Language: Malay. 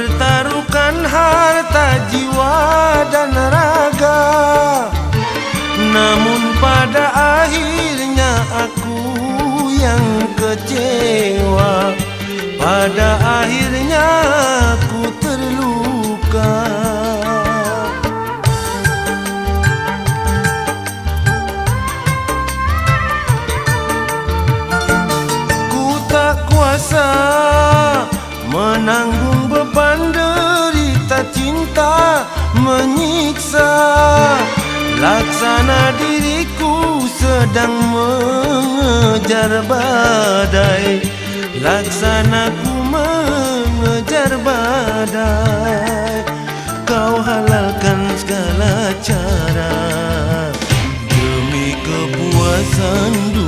Bertaruhkan harta jiwa dan raga. Namun pada akhirnya aku yang kecewa. Pada akhirnya aku menanggung beban derita cinta menyiksa. Laksana diriku sedang mengejar badai. Laksana ku mengejar badai. Kau halalkan segala cara. Demi kepuasan